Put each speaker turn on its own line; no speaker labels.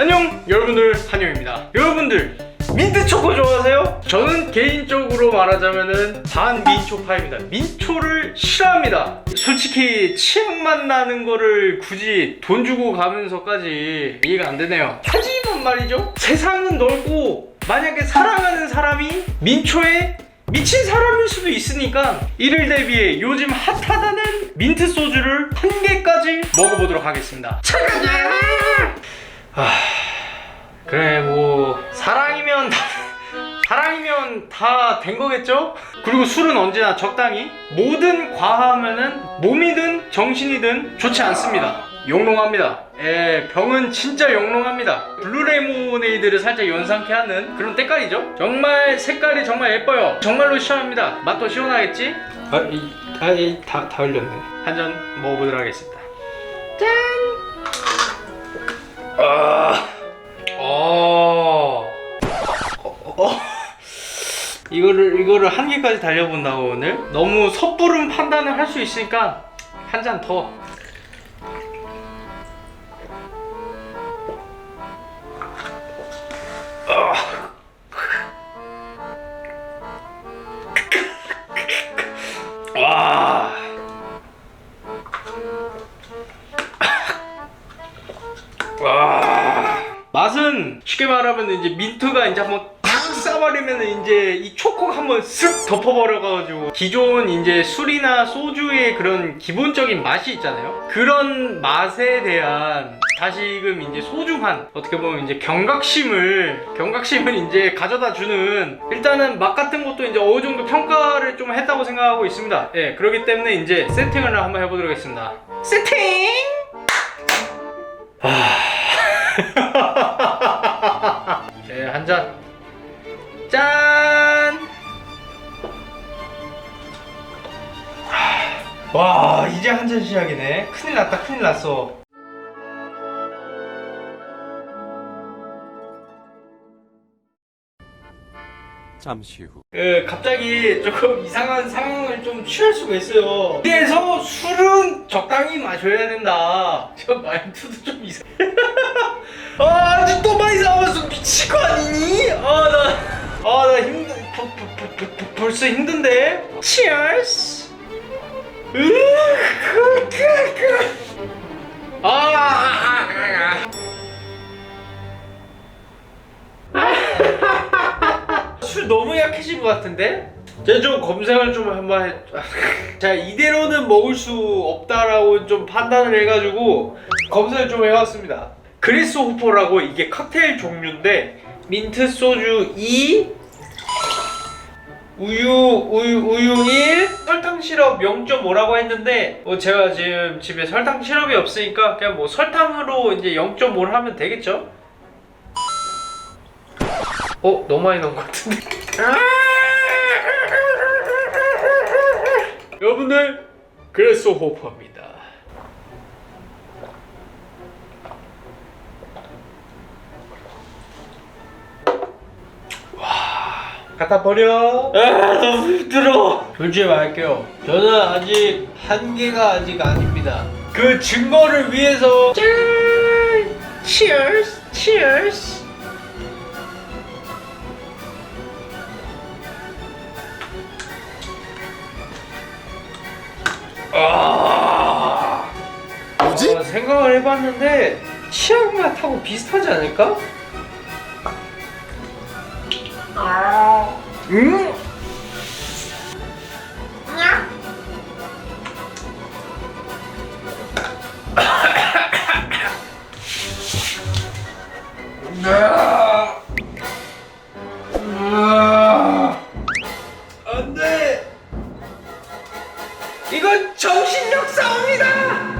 안녕 여러분들. 한영입니다. 여러분들 민트 초코 좋아하세요? 저는 개인적으로 말하자면은 반민초파입니다. 민초를 싫어합니다. 솔직히 치약맛 나는 거를 굳이 돈 주고 가면서까지 이해가 안 되네요. 하지만 말이죠. 세상은 넓고 만약에 사랑하는 사람이 민초에 미친 사람일 수도 있으니까 이를 대비해 요즘 핫하다는 민트 소주를 한 개까지 먹어보도록 하겠습니다. 아, 그래 뭐 사랑이면 다, 사랑이면 다 된 거겠죠? 그리고 술은 언제나 적당히 모든 과하면은 몸이든 정신이든 좋지 않습니다. 영롱합니다. 예, 병은 진짜 영롱합니다. 블루레모네이드를 살짝 연상케 하는 그런 때깔이죠. 정말 색깔이 정말 예뻐요. 정말로 시원합니다. 맛도 시원하겠지? 아, 이, 아, 이, 다, 다 흘렸네. 한 잔 먹어보도록 하겠습니다. 짠! 이거를 이거를 한 개까지 달려본다고 오늘 너무 섣부른 판단을 할 수 있으니까 한 잔 더. 와. 와. 맛은 쉽게 말하면 이제 민트가 이제 한번 탁 싸버리면 이제 이 초코가 한번 쓱 덮어버려가지고 기존 이제 술이나 소주의 그런 기본적인 맛이 있잖아요. 그런 맛에 대한 다시금 이제 소중한 어떻게 보면 이제 경각심을 경각심을 이제 가져다 주는 일단은 맛 같은 것도 이제 어느 정도 평가를 좀 했다고 생각하고 있습니다. 예, 그렇기 때문에 이제 세팅을 한번 해보도록 하겠습니다. 세팅! 네, 한 잔. 짠! 와, 이제 한 잔 시작이네. 큰일 났다, 큰일 났어.
잠시 후.
그 갑자기 조금 이상한 상황을 좀 취할 수가 있어요. 그래서 술은 적당히 마셔야 된다. 저 말투도 좀 이상. 아, 이제 또 많이 나와서 미칠 거 아니니? 아, 나, 아, 나 힘들, 버, 벌써 힘든데. 으, 그, 그, 그. 아, 아, 아, 아. 술 너무 약해진 것 같은데? 제가 좀 검색을 좀 한번 해. 자 이대로는 먹을 수 없다라고 좀 판단을 해가지고 검색을 좀 해왔습니다. 그리스 호퍼라고 이게 칵테일 종류인데 민트 소주 2 우유 우유 우유 1 설탕 시럽 0.5라고 했는데 뭐 제가 지금 집에 설탕 시럽이 없으니까 그냥 뭐 설탕으로 이제 0.5를 하면 되겠죠? 어 너무 많이 넣은 것 같은데 여러분들 그레스 호퍼입니다 갖다 버려. 아 너무 힘들어. 솔직히 말할게요. 저는 아직 한계가 아직 아닙니다. 그 증거를 위해서. 짠 치얼스 치얼스 아.
뭐지?
어, 생각을 해봤는데 치약 맛하고 비슷하지 않을까? 음? 안돼! 이건 정신력 싸움이다!